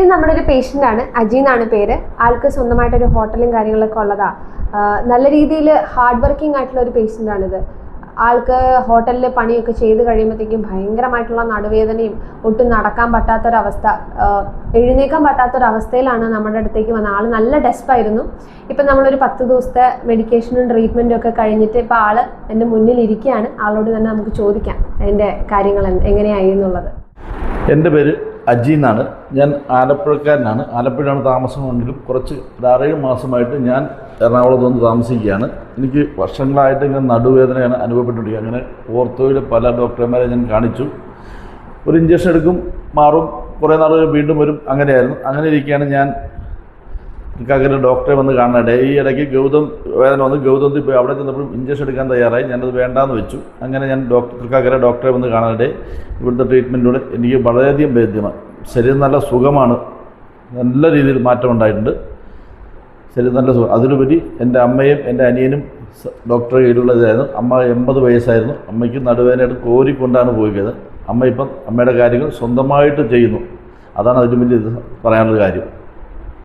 ഇത് നമ്മുടെ ഒരു പേഷ്യന്റ് ആണ്. അജി എന്നാണ് പേര്. ആൾക്ക് സ്വന്തമായിട്ടൊരു ഹോട്ടലും കാര്യങ്ങളൊക്കെ ഉള്ളതാ. നല്ല രീതിയിൽ ഹാർഡ് വർക്കിംഗ് ആയിട്ടുള്ള ഒരു പേഷ്യന്റ് ആണിത്. ആൾക്ക് ഹോട്ടലിൽ പണിയൊക്കെ ചെയ്ത് കഴിയുമ്പോഴത്തേക്കും ഭയങ്കരമായിട്ടുള്ള നടുവേദനയും ഒട്ടും നടക്കാൻ പറ്റാത്തൊരവസ്ഥ എഴുന്നേക്കാൻ പറ്റാത്തൊരവസ്ഥയിലാണ് നമ്മുടെ അടുത്തേക്ക് വന്ന ആൾ നല്ല ഡെസ്പായിരുന്നു ഇപ്പം നമ്മളൊരു പത്ത് ദിവസത്തെ മെഡിക്കേഷനും ട്രീറ്റ്മെന്റും ഒക്കെ കഴിഞ്ഞിട്ട് ഇപ്പോൾ ആൾ എന്റെ മുന്നിൽ ഇരിക്കുകയാണ്. ആളോട് തന്നെ നമുക്ക് ചോദിക്കാം അതിന്റെ കാര്യങ്ങൾ എങ്ങനെയായി എന്നുള്ളത്. എന്റെ പേര് അജി എന്നാണ്. ഞാൻ ആലപ്പുഴക്കാരനാണ്. ആലപ്പുഴയാണ് താമസമുണ്ടെങ്കിലും കുറച്ച് ആറേഴ് മാസമായിട്ട് ഞാൻ എറണാകുളത്ത് വന്ന് താമസിക്കുകയാണ്. എനിക്ക് വർഷങ്ങളായിട്ട് ഇങ്ങനെ നടുവേദനയാണ് അനുഭവപ്പെട്ടുകൊണ്ടിരിക്കുക. അങ്ങനെ ഓർത്തോയിലെ പല ഡോക്ടർമാരെ ഞാൻ കാണിച്ചു. ഒരു ഇഞ്ചക്ഷൻ എടുക്കും മാറും കുറേ നാൾ വീണ്ടും വരും അങ്ങനെയായിരുന്നു. അങ്ങനെ ഇരിക്കുകയാണ് ഞാൻ അങ്ങനെ ഡോക്ടറെ വന്ന് കാണാനിടെ ഈ ഇടയ്ക്ക് ഗൗതം വേദന വന്ന് ഗൗതം പോയി അവിടെ ചെന്നപ്പോഴും ഇഞ്ചക്ഷൻ എടുക്കാൻ തയ്യാറായി. ഞാനത് വേണ്ടാന്ന് വെച്ചു. അങ്ങനെ ഞാൻ ഡോക്ടർ തൃക്കാക്കര ഡോക്ടറെ വന്ന് കാണാനിടെ ഇവിടുത്തെ ട്രീറ്റ്മെന്റിലൂടെ എനിക്ക് വളരെയധികം ഭേദ്യമാണ് ശരീരം നല്ല സുഖമാണ്. നല്ല രീതിയിൽ മാറ്റം ഉണ്ടായിട്ടുണ്ട്. ശരീരം നല്ല സുഖം. അതിലുപരി എന്റെ അമ്മയും എന്റെ അനിയനും ഡോക്ടറെ കീഴിലുള്ളതായിരുന്നു അമ്മ എൺപത് വയസ്സായിരുന്നു. അമ്മയ്ക്ക് നടുവേദനയായിട്ട് കോരിക്കൊണ്ടാണ് പോയത് അമ്മ ഇപ്പം അമ്മയുടെ കാര്യങ്ങൾ സ്വന്തമായിട്ട് ചെയ്യുന്നു. അതാണ് അതിന് വലിയ പറയാനുള്ള കാര്യം.